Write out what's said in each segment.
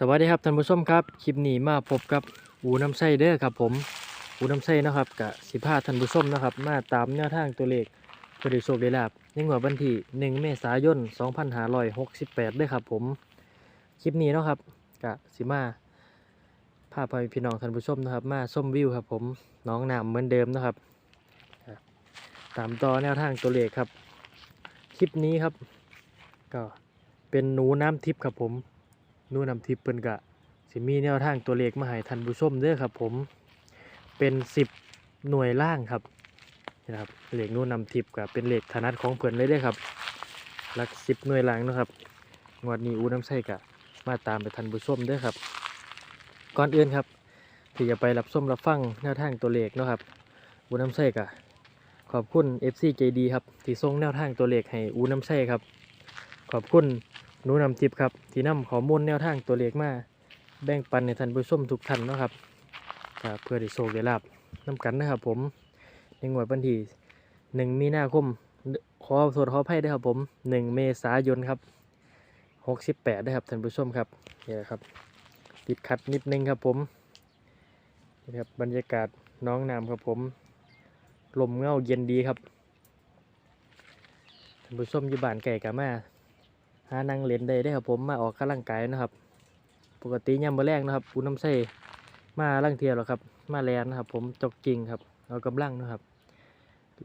สวัสดีครับท่านผู้ชมครับคลิปนี้มาพบกับอูน้ำไส้เด้อครับผมอูน้ำไส้นะครับกับสิพาท่านผู้ชมนะครับ มาตามแนวทางตัวเลขเพื่อได้โชคได้ลาบในงวดวันที่1เมษายน2568เด้อครับผมคลิปนี้นะครับกับสิมาพาพ่อพี่น้องท่านผู้ชมนะครับ มาส้มวิวครับผมน้องน้ำเหมือนเดิมนะครับ ตามต่อแนวทางตัวเลขครับ คลิปนี้ครับ ก็เป็นหนูน้ำทิพย์ครับผม นู่นนำทิพย์เพิ่นกะสิมีแนวทางตัวเลขมาให้ท่านผู้ชมเด้อครับ ผมเป็น 10 หน่วยล่างครับนะครับเลขนู่นนำทิพย์ก็เป็นเลขถนัดของเพิ่อนเลยเด้อครับหลัก10หน่วยล่างนะครับงวดนี้อูน้ำใส่กะมาตามไปท่านผู้ชมเด้อครับ ก่อนอื่นครับที่จะไปรับชมรับฟังแนวทางตัวเลขนะครับอูน้ำใส่กะขอบคุณ FC ใจดีครับที่ส่งแนวทางตัวเลขให้อูน้ำใส่ครับ ขอบคุณ นูนำจิบครับ ที่นำข้อมูลแนวทางตัวเลขมาแบ่งปันในท่านผู้ชมทุกท่านนะครับเพื่อได้โชคได้ลาบนำกันนะครับผมในงวดวันที่หนึ่งมีนาคมขอโทษขออภัยด้วยครับผมหนึ่งเมษายนครับหกสิบแปดนะครับท่านผู้ชมครับนี่แหละครับติดขัดนิดนึงครับผมนี่ครับบรรยากาศน้องน้ำครับผมลมเงาเย็นดีครับท่านผู้ชมอยู่บ้านไก่กามา หานั่งเล่นได้ได้ครับผมมาออกกำลังกายนะครับ ปกติยามมื้อแรกนะครับปูน้ำใส่มาลังเทียวหรอครับ มาแลนนะครับ ผมจอกกิ่งครับเอากำลังนะครับ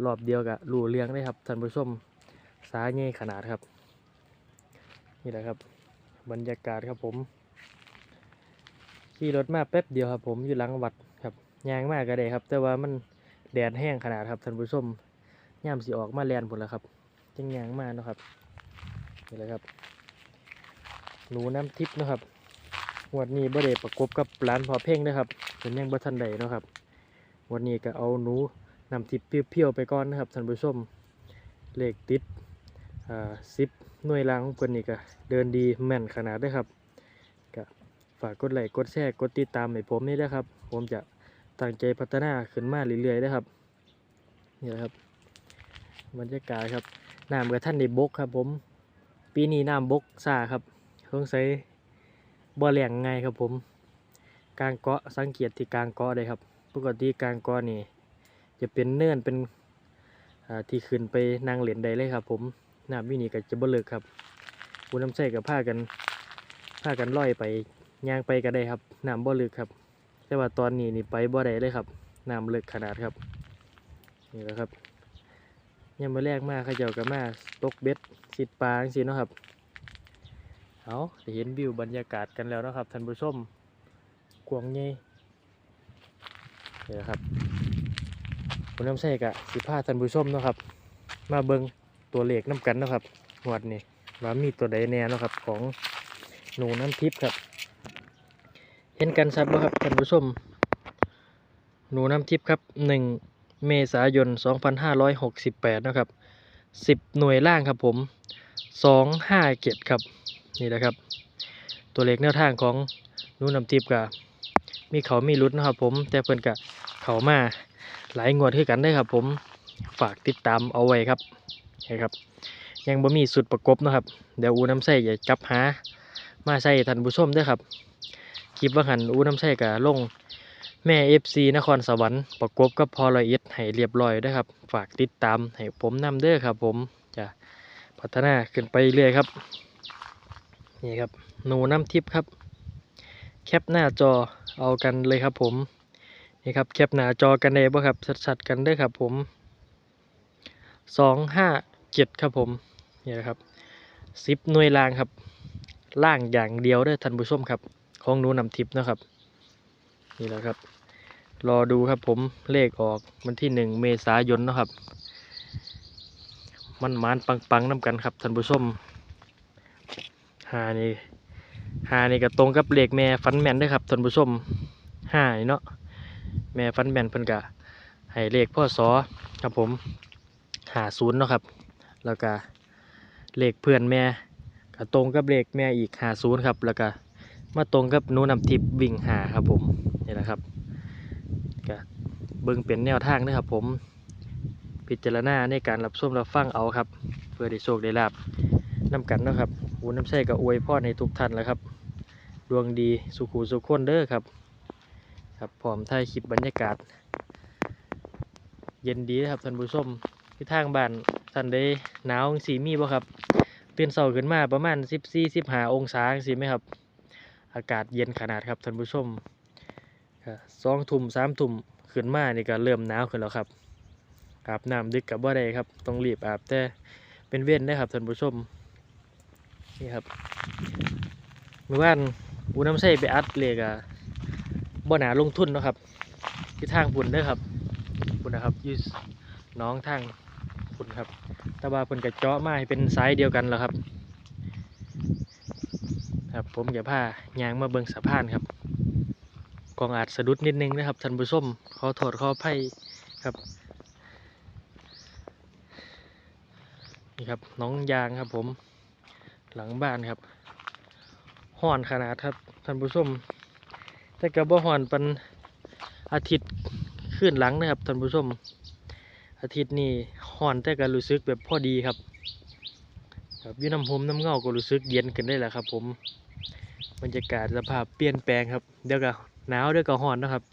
รอบเดียวกับรูเลี้ยงได้ครับท่านผู้ชมสาเงยขนาดครับ นี่แหละครับ บรรยากาศครับผมขี่รถมาแป๊บเดียวครับผมอยู่หลังวัดครับยางมากก็ได้ครับ แต่ว่ามันแดดแห้งขนาดครับท่านผู้ชมย่ามสีออกมาแลนผลแล้วครับจังยางมากนะครับ นี่แหละครับหนูน้ำทิพย์นะครับวันนี้บ่ได้ประกบกับร้านพอเพ่งนะครับเป็นยังบ่ทันใดนะครับ วันนี้ก็เอาหนูน้ำทิพย์เปรี้ยวๆไปก่อนนะครับท่านผู้ชมเลขติดอ่าสิบหน่วยรางของเพิ่นนี่ก็เดินดีแม่นขนาดเด้ครับก็ฝากกดไลค์กดแชร์กดติดตามให้ผมนี่ด้วยครับ ผมจะตั้งใจพัฒนาขึ้นมาเรื่อยๆนะครับนี่แหละครับบรรยากาศครับน้ำกับท่านในบกครับผม ปีนี้น้ำบกซาครับสงสัยบ่แหลงไงครับผม กลางเกาะสังเกตที่กลางเกาะเลยครับ ปกติกลางเกาะนี่จะเป็นเนื่นเป็นที่ขึ้นไปนั่งเหรียญใดเลยครับ ผมน้ำวินี่ก็จะบ่เลิกครับผู้น้ำใส่กับผ้ากันผ้ากันล่อยไปย่างไปก็ได้ครับน้ำบ่ลึกครับ แต่ว่าตอนนี้นี่ไปบ่ได้เลยครับน้ำเลึกขนาดครับนี่แหละครับ ยังมาแรกมากเขาเจ้าก็มาตกเบ็ดสิดปลาจังซี่เนาะครับเอาได้เห็นวิวบรรยากาศกันแล้วนะครับท่านผู้ชมกวางใหญ่นี่แหละครับคุณน้ำใส่กะสิพาท่านผู้ชมเนาะครับ มาเบิงตัวเลขน้ำกันนะครับงวดนี้ว่ามีตัวใดแน่นะครับของหนูน้ำทิพย์ครับ เห็นกันชัดบ่ครับท่านผู้ชม หนูน้ำทิพย์ครับหนึ่ง เมษายน 2568 นะครับสิบหน่วยล่างครับผมสองห้าเจ็ดครับ นี่แหละครับ ตัวเลขแนวทางของนูนนำทิพย์กับมีเขามีรุดนะครับผม แต่เพิ่นกับเขามาหลายงวดคือกันได้ครับผมฝากติดตามเอาไว้ครับนะครับยังบ่มีสุดประกบนะครับ เดี๋ยวอูน้ำใส่อย่าจับหา มาใส่ท่านผู้ชมด้วยครับ คลิปว่าหันอูน้ำใส่กับลง แม่ FC นครสวรรค์ประกบกับพอลอยเอ็ดให้เรียบร้อยเด้ครับ ฝากติดตามให้ผมนำเด้อครับ ผมจะพัฒนาขึ้นไปเรื่อยครับนี่ครับหนูน้ำทิพย์ครับ แคปหน้าจอเอากันเลยครับ ผมนี่ครับแคปหน้าจอกันได้บ่ครับชัดๆกันเด้ครับ ผมสองห้าเจ็ดครับผมนี่นะครับสิบหน่วยล่างครับ ล่างอย่างเดียวเด้อท่านผู้ชมครับ ของหนูน้ำทิพย์นะครับนี่แหละครับ รอดูครับผมเลขออกวันที่หนึ่งเมษายนนะครับ มันมานปังปังๆน้ำกันครับท่านผู้ชมหานี่หานี่ก็ตรงกับเลขแม่ฟันแมนด้วยครับท่านผู้ชมห้านี่เนาะแม่ฟันแมนเพิ่นกะให้เลขพ่อสอครับผมหาศูนย์เนาะครับ แล้วก็เลขเพื่อนแม่ก็ตรงกับเลขแม่อีกหาศูนย์ครับ แล้วก็มาตรงกับนูนำทิพย์วิ่งหาครับผมนี่แหละครับ เบิ่งเป็นแนวทางนะครับผม พิจารณาในการรับชมรับฟังเอาครับ เพื่อได้โชคได้ลาบน้ำกันนะครับอูน้ำใส่กับอวยพ่อในทุกท่านแล้วครับ ดวงดีสุขูสุขคนเด้อครับ ครับพร้อมถ่ายคลิปบรรยากาศ เย็นดีนะครับท่านผู้ชมที่ทางบ้านท่านได้หนาวสีมีบ่ครับตื่นเช้าขึ้นมาประมาณ 14 15 องศาจังสีไหมครับ อากาศเย็นขนาดครับท่านผู้ชมสองทุ่มสามทุ่ม ขึ้นมานี่ก็เริ่มหนาวขึ้นแล้วครับ อาบน้ำดึกกับบ่ได้ครับ ต้องรีบอาบแต่เป็นเว้นได้ครับท่านผู้ชม นี่ครับเมื่อวานอูน้ำใส่ไปอัดเลยกะบ่หนาลงทุนนะครับที่ทางบุญเด้อครับบุญนะครับอยูน้องทางบุญครับ แต่ว่าเพิ่นกระเจาะมาให้เป็นไซส์เดียวกันแล้วครับ ครับผมอย่าผ้ายางมาเบิงสะพานครับ กองอาจสะดุดนิดนึงนะครับท่านผู้ชมขอโทษขออภัยครับนี่ครับน้องยางครับผมหลังบ้านครับห่อนขนาดครับท่านผู้ชมแต่กระบ่ห่อนเป็นอาทิตย์ขึ้นหลังนะครับท่านผู้ชม อาทิตย์นี้ห่อนแต่ก็รู้สึกแบบพอดีครับครับยืนน้ำหมน้ำเงาก็รู้สึกเย็นขึ้นได้แหละครับ ผมบรรยากาศสภาพเปลี่ยนแปลงครับเดี๋ยวก็ หนาวเดี๋ยวก็ร้อนนะครับ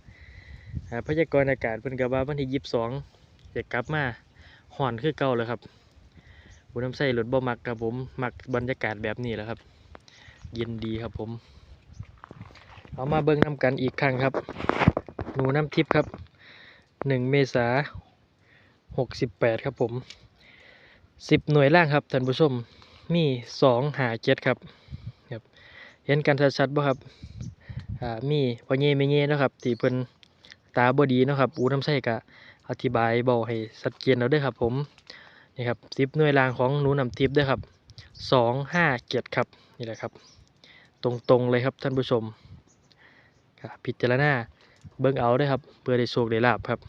พยากรณ์อากาศเป็นกับว่าวันที่ยี่สิบสองจะกลับมาร้อนคือเก่าเลยครับบุน้ำใส่รถบ่มักครับผมมักบรรยากาศแบบนี้แหละครับ เย็นดีครับผม เอามาเบิ่งน้ำกันอีกครั้งครับ หนูน้ำทิพย์ครับหนึ่งเมษาหกสิบแปดครับผมสิบหน่วยล่างครับท่านผู้ชมมีสองหาเจ็ดครับครับ เห็นกันชัดๆบ่ครับ อ่ามีพ่อเย่แม่เย่นะครับที่เพิ่นตาบ่ดีนะครับอูน้ำใส่กะอธิบายเบาให้ชัดเจนแล้วเด้อครับผมนี่ครับสิบหน่วยลางของหนูนำทิพย์เด้อครับสองห้าเจ็ดครับนี่แหละครับ ตรงๆเลยครับท่านผู้ชมพิจารณาเบิ่งเอาเด้ครับเพื่อได้โชคได้ลาบครับ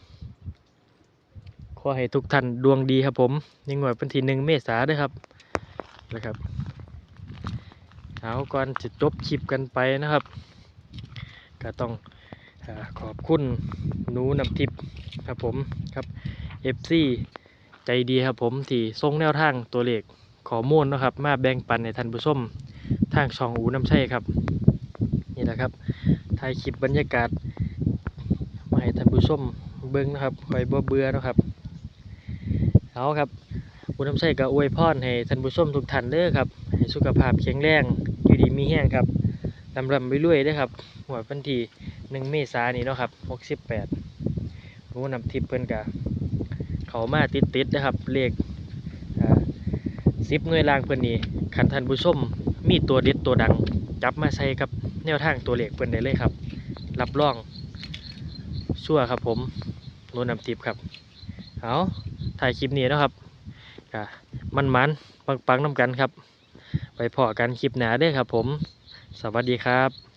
ขอให้ทุกท่านดวงดีครับผมในงวดวันทีหนึ่งเมษาเด้ครับนะครับเอาก่อนจะจบคลิปกันไปนะครับ ก็ต้องอขอบคุณหนูน้ำทิพย์ครับผมครับ FC ใจดีครับผมที่ส่งแนวทางตัวเลขขอมูลนะครับ มาแบ่งปันในท่านผู้ชมทางช่องอูน้ำใช่ครับ นี่แหละครับถ่ายคลิปบรรยากาศมาให้ท่านผู้ชมเบิ้งนะครับคอยบ่เบื่อนะครับเอาครับอูน้ำใช่ก็อวยพรให้ท่านผู้ชมทุกท่านเด้อครับให้สุขภาพแข็งแรงอยู่ดีมีแห้งครับ ลำลำไปรวยเด้ครับหัวดวันทีหนึ่งเมษานนี้เนาะครับหกสิบแปดหนูนำทิพเพิ่อนกะเขามาติดๆนะครับ เลขอ่าสิบหน่วยลางเพิ่นนี่คันท่านผู้ชมมีตัวเด็ดตัวดัง จับมาใส่กับแนวทางตัวเลขเพิ่อนได้เลยครับ รับรองชั่วครับผมโนนำทิพครับเอาถ่ายคลิปนี้นะครับมันมันปังปังๆน้ำกันครับ ไปพอกันคลิปหนาเด้อครับผม สวัสดีครับ